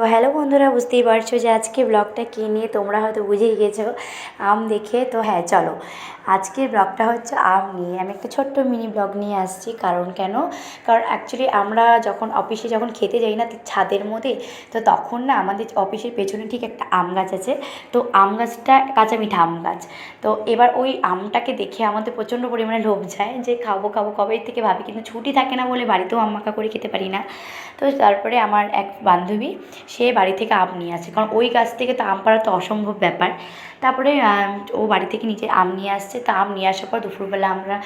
তো হ্যালো বন্ধুরা, বুঝতেই পারছ যে আজকে ব্লগটা কী নিয়ে তোমরা হয়তো বুঝেই গেছো, আম দেখে। তো হ্যাঁ চলো। আজকের ব্লগটা হচ্ছে আম নিয়ে। আমি একটা ছোট্ট মিনি ব্লগ নিয়ে আসছি। কারণ কেন? কারণ অ্যাকচুয়ালি আমরা যখন অফিসে যখন খেতে যাই না ছাদের মধ্যে, তো তখন না আমাদের অফিসের পেছনে ঠিক একটা আম গাছ আছে। তো আম গাছটা কাঁচা মিঠা আম গাছ। তো এবার ওই আমটাকে দেখে আমাদের প্রচণ্ড পরিমাণে লোভ যায় যে খাব খাব কবে থেকে ভাবি। কিন্তু ছুটি থাকে না বলে বাড়িতেও আম মাখা করে খেতে পারি না। তো তারপরে আমার এক বান্ধবী সে বাড়ি থেকে আম নিয়ে আসে। কারণ ওই গাছ থেকে তো আম পাড়া তো অসম্ভব ব্যাপার। তারপরে ও বাড়ি থেকে নিজে আম নিয়ে আসছে। তা আম নিয়ে আসার পর দুপুরবেলা আমরা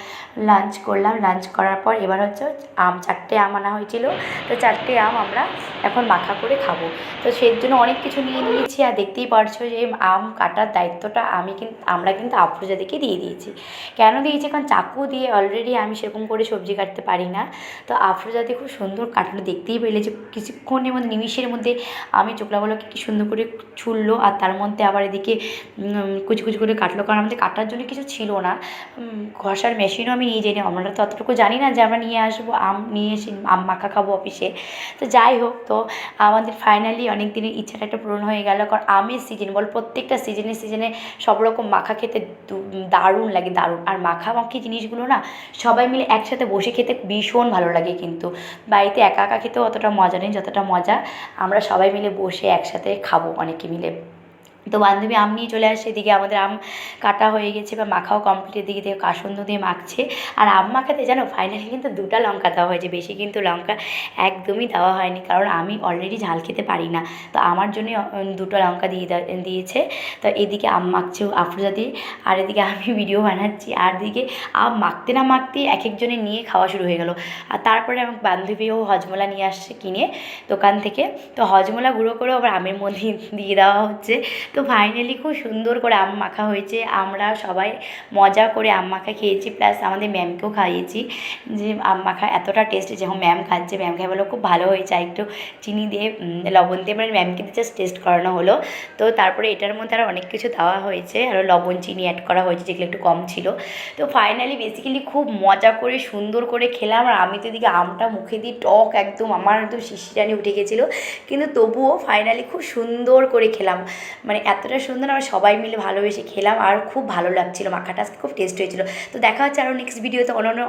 লাঞ্চ করলাম। লাঞ্চ করার পর এবার হচ্ছে আম, চারটে আম আনা হয়েছিল। তো চারটে আম আমরা এখন মাখা করে খাব। তো সেই জন্য অনেক কিছু নিয়ে নিয়েছি। আর দেখতেই পারছ যে আম কাটার দায়িত্বটা আমি কিন্তু আমরা কিন্তু আফরোজাদিকে দিয়ে দিয়েছি। কেন দিয়েছি? কারণ চাকু দিয়ে অলরেডি আমি সেরকম করে সবজি কাটতে পারি না। তো আফরোজাদি খুব সুন্দর কাটানো দেখতেই পেলে যে কিছুক্ষণের মধ্যে, নিমিষের মধ্যে আমি চোখলাগুলোকে কী সুন্দর করে ছুললো। আর তার মধ্যে আবার এদিকে কুচি কুচি করে কাটলো। কারণ আমাদের কাটার জন্য কিছু ছিল না। ঘষার মেশিনও আমি নিয়ে যাইনি আমরা তো অতটুকু জানি না যে আমরা নিয়ে আসব, আম নিয়ে এসে আম মাখা খাব অফিসে তো যাই হোক, তো আমাদের ফাইনালি অনেক দিনের ইচ্ছাটা একটা পূরণ হয়ে গেল। কারণ আমের সিজন বল প্রত্যেকটা সিজনে সিজনে সব রকম মাখা খেতে দারুণ লাগে, দারুণ। আর মাখা মাখি জিনিসগুলো না, সবাই মিলে একসাথে বসে খেতে ভীষণ ভালো লাগে কিন্তু। বাড়িতে একা একা খেতেও অতটা মজা নেই, যতটা মজা আমরা সবাই মিলে বসে একসাথে খাব অনেকে মিলে তো বান্ধবী আম নিয়ে চলে আসে, এদিকে আমাদের আম কাটা হয়ে গেছে বা মাখাও কমপ্লিট এদিকে দিয়ে কাসন্দ দিয়ে মাখছে। আর আম মাখাতে জানো ফাইনালি কিন্তু দুটা লঙ্কা দেওয়া হয়েছে, বেশি কিন্তু লঙ্কা একদমই দেওয়া হয়নি, কারণ আমি অলরেডি ঝাল খেতে পারি না। তো আমার জন্য দুটো লঙ্কা দিয়ে দিয়েছে। তো এদিকে আম মাখছে আফরোজা আর এদিকে আমি ভিডিও বানাচ্ছি। আর দিকে আম মাখতে না মাখতে এক একজনে নিয়ে খাওয়া শুরু হয়ে গেল। আর তারপরে আমার বান্ধবীও হজমলা নিয়ে আসছে কিনে দোকান থেকে। তো হজমলা গুঁড়ো করেও আবার আমের মধ্যে দিয়ে দেওয়া হচ্ছে। তো ফাইনালি খুব সুন্দর করে আম মাখা হয়েছে। আমরা সবাই মজা করে আম মাখা খেয়েছি প্লাস আমাদের ম্যামকেও খাইয়েছি। যে আম মাখা এতটা টেস্ট যখন ম্যাম খাচ্ছে ম্যাম খাই বলো খুব ভালো হয়েছে। একটু চিনি দিয়ে লবণ দিয়ে মানে ম্যামকে জাস্ট টেস্ট করানো হলো। তো তারপরে এটার মধ্যে আরও অনেক কিছু দেওয়া হয়েছে। আরও লবণ, চিনি অ্যাড করা হয়েছে, যেগুলো একটু কম ছিল। তো ফাইনালি বেসিক্যালি খুব মজা করে, সুন্দর করে খেলাম। আর আমি তো এদিকে আমটা মুখে দিয়ে টক একদম, আমার একদম শিশিরানি উঠে গেছিল। কিন্তু তবুও ফাইনালি খুব সুন্দর করে খেলাম। মানে এতটা সুন্দর আমরা সবাই মিলে ভালোবেসে খেলাম আর খুব ভালো লাগছিল, মাখাটা খুব টেস্ট হয়েছিলো। তো দেখা হচ্ছে আরও নেক্সট ভিডিওতে অন্য অন্য